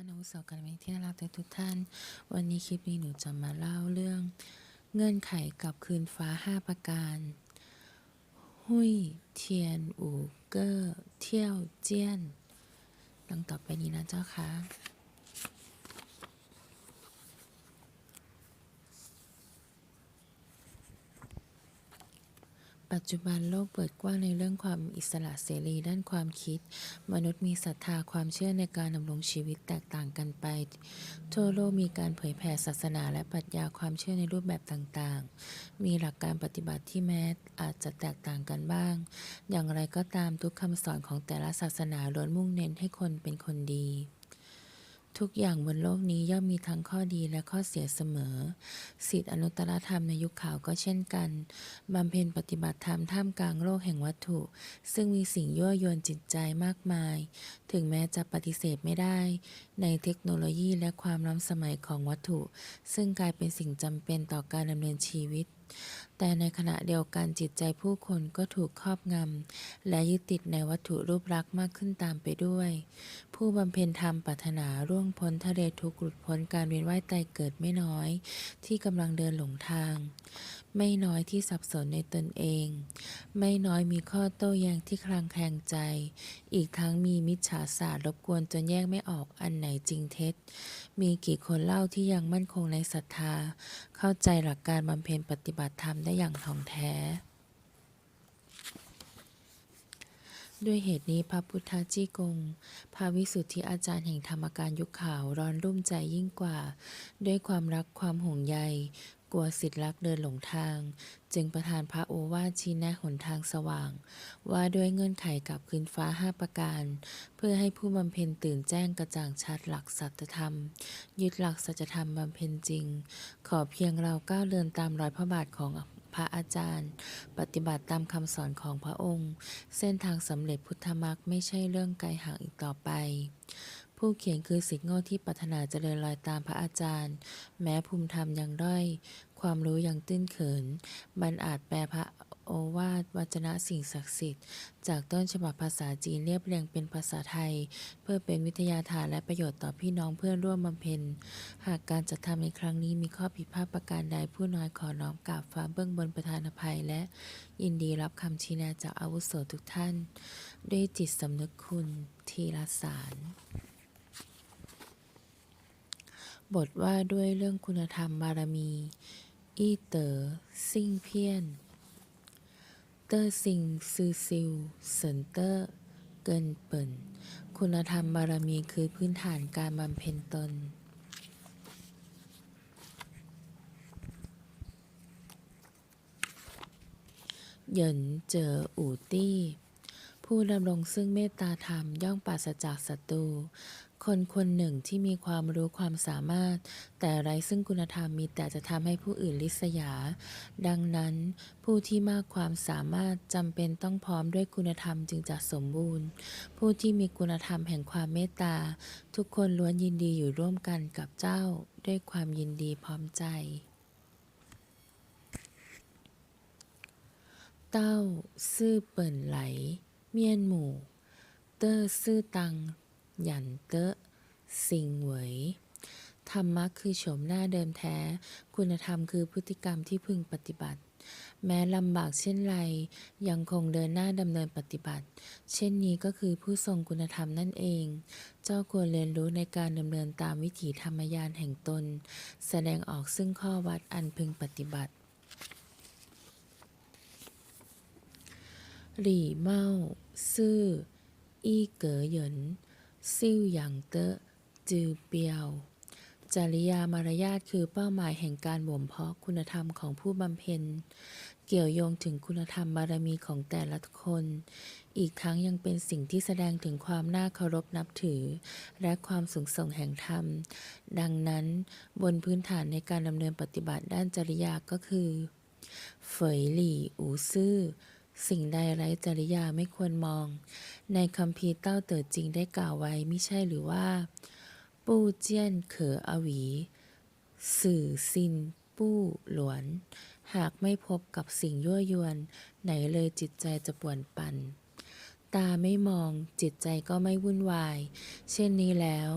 ท่านอาวุโสกันเมที่น่ารักทุกท่าน วันนี้คลิปนี้หนูจะมาเล่าเรื่อง เงื่อนไขกับคืนฟ้า 5 ประการ หุยเทียนอูเกอร์เที่ยวเจี้ยน ดังต่อไปนี้นะเจ้าค่ะ ปัจจุบันโลกเปิดกว้างในเรื่องความอิสระเสรีด้านความคิด มนุษย์มีศรัทธาความเชื่อในการดำรงชีวิตแตกต่างกันไป ทั่วโลกมีการเผยแผ่ศาสนาและปรัชญาความเชื่อในรูปแบบต่างๆ มีหลักการปฏิบัติที่แม้อาจจะแตกต่างกันบ้าง อย่างไรก็ตามทุกคำสอนของแต่ละศาสนาล้วนมุ่งเน้นให้คนเป็นคนดี ทุกอย่างบนโลกนี้ย่อมมีทั้งข้อดีและข้อเสียเสมอสิทธิอนุตตรธรรมในยุคข่าวก็เช่นกันบำเพ็ญปฏิบัติธรรมท่ามกลางโลกแห่งวัตถุ ซึ่งมีสิ่งยั่วยวนจิตใจมากมาย ถึงแม้จะปฏิเสธไม่ได้ ในเทคโนโลยีและความล้ำสมัยของวัตถุ ซึ่งกลายเป็นสิ่งจำเป็นต่อการดำเนินชีวิต แต่ในขณะเดียวกันจิตใจผู้คนก็ถูกครอบงำ และยึดติดในวัตถุรูปลักษณ์มากขึ้นตามไปด้วย ผู้บำเพ็ญธรรมปรารถนาร่วงพ้นทะเลทุกข์หลุดพ้นการเวียนว่ายตายเกิดไม่น้อย ที่กำลังเดินหลงทางไม่น้อยที่สับสนในตนเอง ไม่น้อยมีข้อโต้แย้งที่คลางแคลงใจ อีกทั้งมีมิจฉาศาสตร์รบกวนจนแยกไม่ออกอันไหนจริงเท็จ มีกี่คนเล่าที่ยังมั่นคงในศรัทธา เข้าใจหลักการบำเพ็ญปฏิบัติธรรมได้อย่างถ่องแท้ด้วยเหตุนี้พระพุทธจี้กง พระวิสุทธิอาจารย์แห่งธรรมการยุคข่าวร้อนรุ่มใจยิ่งกว่า ด้วยความรักความห่วงใย กลัวสิทธิ์รักเดินหลงทาง จึงประทานพระโอวาทชี้แนะหนทางสว่าง ว่าด้วยเงื่อนไขกับคืนฟ้าห้าประการ เพื่อให้ผู้บำเพ็ญตื่นแจ้งกระจ่างชัดหลักสัจธรรม ยึดหลักสัจธรรมบำเพ็ญจริง ขอเพียงเราก้าวเดินตามรอยพระบาทของพระอาจารย์ ปฏิบัติตามคำสอนของพระองค์ เส้นทางสำเร็จพุทธมรรคไม่ใช่เรื่องไกลห่างอีกต่อไป ผู้เขียนคือสิทธิโง่ที่ปรารถนาเจริญรอยตามพระอาจารย์ แม้ภูมิธรรมยังด้อย ความรู้ยังตื้นเขิน มันอาจแปลพระโอวาทวจนะสิ่งศักดิ์สิทธิ์ จากต้นฉบับภาษาจีนเรียบเรียงเป็นภาษาไทย เพื่อเป็นวิทยาทานและประโยชน์ต่อพี่น้องเพื่อนร่วมบำเพ็ญ หากการจัดทำในครั้งนี้มีข้อผิดพลาดประการใดผู้น้อยขอน้อมกราบฟ้าเบื้องบนประธานอภัย และยินดีรับคำชี้แนะจากอาวุโสทุกท่าน ด้วยจิตสำนึกคุณทีละสาร บทว่าด้วยเรื่องคุณธรรมบารมี อี้เต๋อซิ่งเพี้ยน เตอร์ซิงซือซิวเซินเตอร์ เกินเปิ่น คุณธรรมบารมีคือพื้นฐานการบำเพ็ญตน เหยินเจออู่ตี้ ผู้ดำรงซึ่งเมตตาธรรมย่อมปราศจากศัตรู คนคนหนึ่งที่มีความรู้ความสามารถ แต่ไร้ซึ่งคุณธรรมมีแต่จะทำให้ผู้อื่นลิษยา ดังนั้น ผู้ที่มากความสามารถจำเป็นต้องพร้อมด้วยคุณธรรมจึงจะสมบูรณ์ ผู้ที่มีคุณธรรมแห่งความเมตตา ทุกคนล้วนยินดีอยู่ร่วมกันกับเจ้า ด้วยความยินดีพร้อมใจ เต้า ซื่อเปิ่นไหล เมียนหมู่ เตอร์ซื่อตัง หยันเตอะสิงเหวยธรรมะคือโฉมหน้าเดิมแท้ คุณธรรมคือพฤติกรรมที่พึงปฏิบัติ แม้ลำบากเช่นไร ยังคงเดินหน้าดำเนินปฏิบัติ เช่นนี้ก็คือผู้ทรงคุณธรรมนั่นเอง เจ้าควรเรียนรู้ในการดำเนินตามวิถีธรรมยานแห่งตน แสดงออกซึ่งข้อวัดอันพึงปฏิบัติ หลี่เมาซื่อ อี้เก๋อเหยิน ซิ่วหยางเตอจือเปียว จริยามารยาทคือเป้าหมายแห่งการบ่มเพาะคุณธรรมของผู้บำเพ็ญ เกี่ยวโยงถึงคุณธรรมบารมีของแต่ละคน อีกทั้งยังเป็นสิ่งที่แสดงถึงความน่าเคารพนับถือ และความสูงส่งแห่งธรรม ดังนั้นบนพื้นฐานในการดำเนินปฏิบัติด้านจริยาก็คือเฝยหลี่อูซื่อ สิ่งใดไร้จริยาไม่ควรมอง ในคำพีเต้าเติดจริงได้กล่าวไว้ไม่ใช่หรือว่า ปู้เจี้ยนเขออวี สื่อซิน ปู้หลวน หากไม่พบกับสิ่งยั่วยวน ไหนเลยจิตใจจะป่วนปัน ตาไม่มองจิตใจก็ไม่วุ่นวาย เช่นนี้แล้ว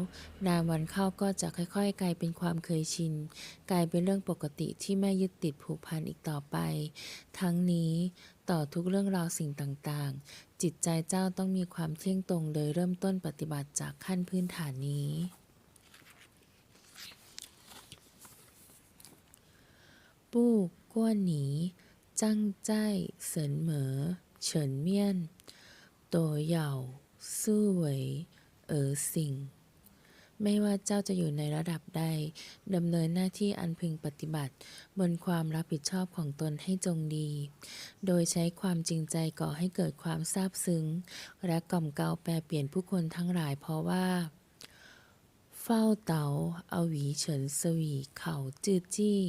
นานวันเข้าก็จะค่อยๆ กลายเป็นความเคยชิน กลายเป็นเรื่องปกติที่ไม่ยึดติดผูกพันอีกต่อไป ทั้งนี้ ต่อทุกเรื่องราวสิ่งต่างๆ จิตใจเจ้าต้องมีความเที่ยงตรงโดยเริ่มต้นปฏิบัติจากขั้นพื้นฐานนี้ ปู้ก้วนหนีจังใจเสรินเหมอเฉินเมียน โตเหย่าสู้อเวยเออสิ่ง ไม่ว่าเจ้าจะอยู่ในระดับใดดำเนินหน้าที่อันพึงปฏิบัติ บนความรับผิดชอบของตนให้จงดี โดยใช้ความจริงใจก่อให้เกิดความซาบซึ้ง และกล่อมเกลาแปลเปลี่ยนผู้คนทั้งหลายเพราะว่า เฝ้าเต๋าอาวีเฉินสวีเข่าจื้อจี้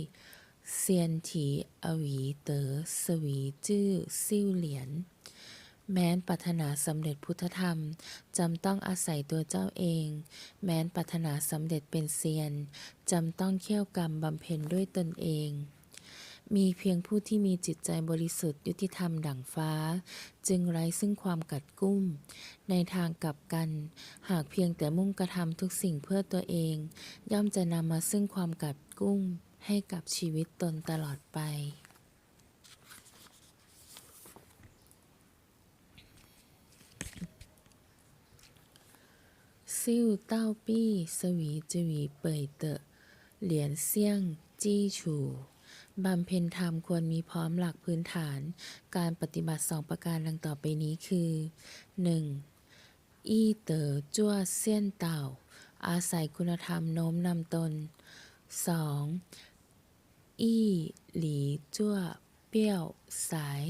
เซียนถีอวีเต๋อสวีจื้อซิ่วเหลียน แม้นปรารถนาสำเร็จพุทธธรรม จำต้องอาศัยตัวเจ้าเอง แม้นปรารถนาสำเร็จเป็นเซียน จำต้องเขี่ยวกรรมบำเพ็ญด้วยตนเอง มีเพียงผู้ที่มีจิตใจบริสุทธิ์ยุติธรรมดั่งฟ้า จึงไร้ซึ่งความกัดกุ้ม ในทางกลับกัน หากเพียงแต่มุ่งกระทำทุกสิ่งเพื่อตัวเอง ย่อมจะนำมาซึ่งความกัดกุ้มให้กับชีวิตตนตลอดไป ซิ่วเต้าปี้ สวีจวีเป่ยเตอะ เหรียญเซี่ยง จี้ฉูบำเพ็ญธรรมควรมีพร้อมหลักพื้นฐาน การปฏิบัติสองประการดังต่อไปนี้คือ 1. อี้เต๋อจั่วเซียนเต่า อาศัยคุณธรรมโน้มนำตน 2. อี้หลีจั่วเปี้ยวสาย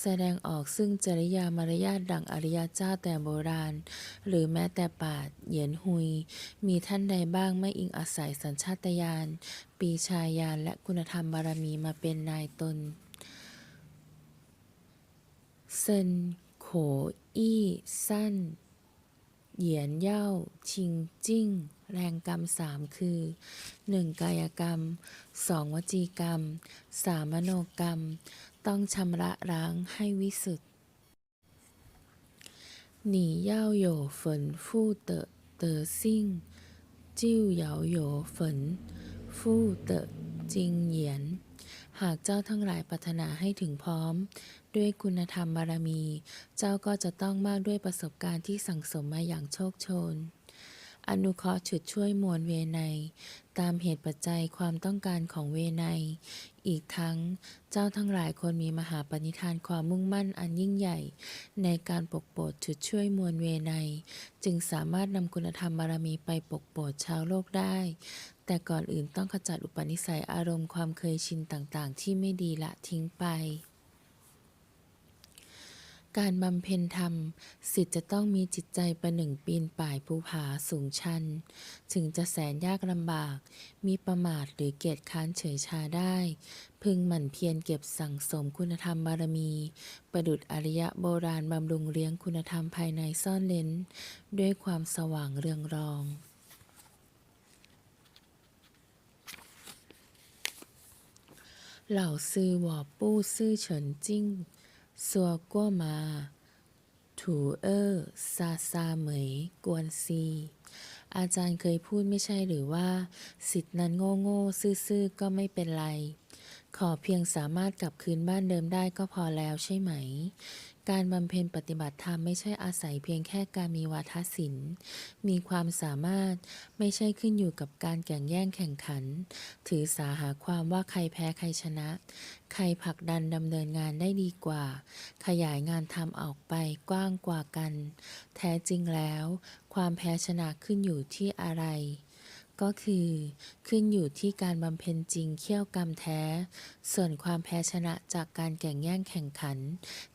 แสดงออกซึ่งจริยามารยาทดังอริยเจ้าแต่โบราณ หรือแม้แต่ปาดเหยียนหุย มีท่านใดบ้างไม่อิงอาศัยสัญชาตญาณปีชาญาณและคุณธรรมบารมีมาเป็นนายตนเซินโขอี้สั้น เหยียนเย่า ชิงจิ้ง แรงกรรมสามคือ 1. กายกรรม 2. วจีกรรม 3. มโนกรรม ต้องชำระล้างให้วิสุทธิ์หนีเย่าโหยฝนฟู่เตอเตอซิ่ง จิ้วเหยาโหยฝนฟู่เตอจิงเหยียน หากเจ้าทั้งหลายปรารถนาให้ถึงพร้อม ด้วยคุณธรรมบารมี เจ้าก็จะต้องมากด้วยประสบการณ์ที่สั่งสมมาอย่างโชคโชน อนุเคราะห์ฉุดช่วยมวลเวไนตามเหตุปัจจัยความต้องการของเวไนอีกทั้งเจ้าทั้งหลายควรมีมหาปณิธานความมุ่งมั่นอันยิ่งใหญ่ ในการปกโปดฉุดช่วยมวลเวไนจึงสามารถนำคุณธรรมบารมีไปปกโปดชาวโลกได้ แต่ก่อนอื่นต้องขจัดอุปนิสัยอารมณ์ความเคยชินต่างๆ ที่ไม่ดีละทิ้งไป การบำเพ็ญธรรมสิทธิ์จะต้องมีจิตใจประหนึ่งปีนป่ายภูผาสูงชัน ถึงจะแสนยากลำบาก มีประมาทหรือเกียจค้านเฉยชาได้ พึงหมั่นเพียรเก็บสั่งสมคุณธรรมบารมี ประดุจอริยะโบราณบำรุงเลี้ยงคุณธรรมภายในซ่อนเร้นด้วยความสว่างเรืองรองเหล่าซือหวอปู้ซื่อเฉินจิ้ง สัวกัวมา ถูเออซาซาเหมย กวนซี อาจารย์เคยพูดไม่ใช่หรือว่า สิทธินั้นโง่โง่ซื่อๆ ก็ไม่เป็นไร ขอเพียงสามารถกลับคืนบ้านเดิมได้ก็พอแล้วใช่ไหม การบำเพ็ญปฏิบัติธรรมไม่ใช่อาศัยเพียงแค่การมีวาทศิลป์ มีความสามารถไม่ใช่ขึ้นอยู่กับการแข่งแย่งแข่งขัน ถือสาหาความว่าใครแพ้ใครชนะ ใครผลักดันดำเนินงานได้ดีกว่า ขยายงานทำออกไปกว้างกว่ากัน แท้จริงแล้ว ความแพ้ชนะขึ้นอยู่ที่อะไร ก็คือขึ้นอยู่ที่การบำเพ็ญจริงเขี้ยวกรรมแท้ ส่วนความแพ้ชนะจากการแข่งแย่งแข่งขัน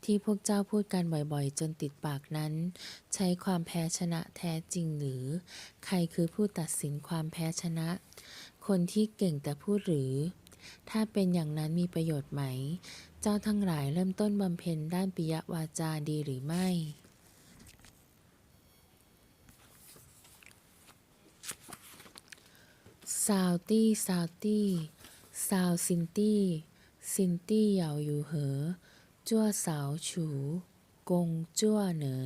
ที่พวกเจ้าพูดกันบ่อยๆ จนติดปากนั้น ใช้ความแพ้ชนะแท้จริงหรือ ใครคือผู้ตัดสินความแพ้ชนะ คนที่เก่งแต่พูดหรือ ถ้าเป็นอย่างนั้นมีประโยชน์ไหม เจ้าทั้งหลายเริ่มต้นบำเพ็ญด้านปิยวาจาดีหรือไม่ ซาวตี้ซาวตี้ซาวซินตี้ซินตี้เหยาอยู่เหอ จั่วสาวฉูกกงจั่วเหนอ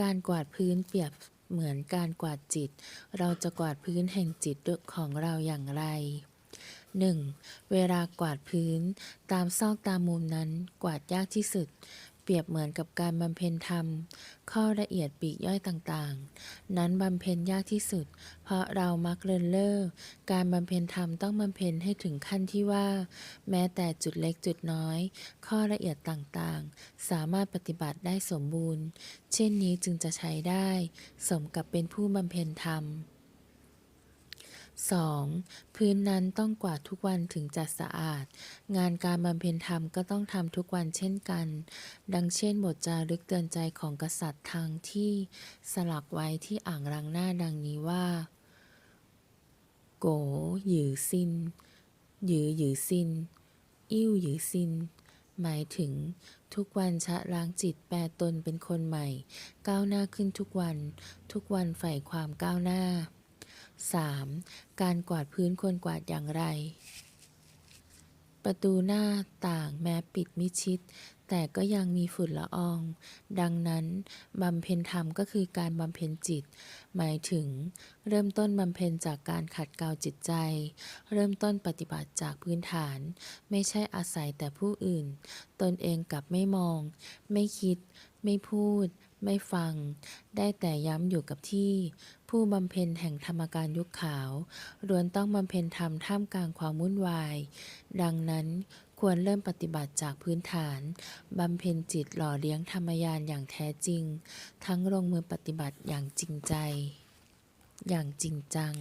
การกวาดพื้นเปรียบเหมือนการกวาดจิต เราจะกวาดพื้นแห่งจิตของเราอย่างไร 1. เวลากวาดพื้นตามซอกตามมุมนั้นกวาดยากที่สุด เปรียบเหมือนกับการบำเพ็ญธรรม ข้อละเอียดปีกย่อยต่างๆ นั้นบำเพ็ญยากที่สุด เพราะเรามักเลินเล่อการบำเพ็ญธรรมต้องบำเพ็ญให้ถึงขั้นที่ว่า แม้แต่จุดเล็กจุดน้อย ข้อละเอียดต่างๆ สามารถปฏิบัติได้สมบูรณ์ เช่นนี้จึงจะใช้ได้ สมกับเป็นผู้บำเพ็ญธรรม 2. พื้นนั้นต้องกวาดทุกวันถึงจะสะอาด งานการบำเพ็ญธรรมก็ต้องทำทุกวันเช่นกัน ดังเช่นบทจารึกเตือนใจของกษัตริย์ทางที่สลักไว้ที่อ่างล้างหน้าดังนี้ว่า โกหยือซินหยือหยือซินอิ่วหยือซินหมายถึงทุกวันชะล้างจิตแปลตนเป็นคนใหม่ ก้าวหน้าขึ้นทุกวัน ทุกวันใฝ่ความก้าวหน้า 3. การกวาดพื้นควรกวาดอย่างไร ประตูหน้าต่างแม้ปิดมิชิด แต่ก็ยังมีฝุ่นละออง ดังนั้นบำเพ็ญธรรมก็คือการบำเพ็ญจิต หมายถึง เริ่มต้นบำเพ็ญจากการขัดเกลาจิตใจ เริ่มต้นปฏิบัติจากพื้นฐาน ไม่ใช่อาศัยแต่ผู้อื่น ตนเองกลับไม่มอง ไม่คิด ไม่พูด ไม่ฟัง ได้แต่ย้ำอยู่กับที่ ผู้บำเพ็ญแห่งธรรมการยุคขาวล้วนต้องบำเพ็ญธรรมท่ามกลางความวุ่นวาย ดังนั้นควรเริ่มปฏิบัติจากพื้นฐาน บำเพ็ญจิตหล่อเลี้ยงธรรมยานอย่างแท้จริง ทั้งลงมือปฏิบัติอย่างจริงใจ อย่างจริงจัง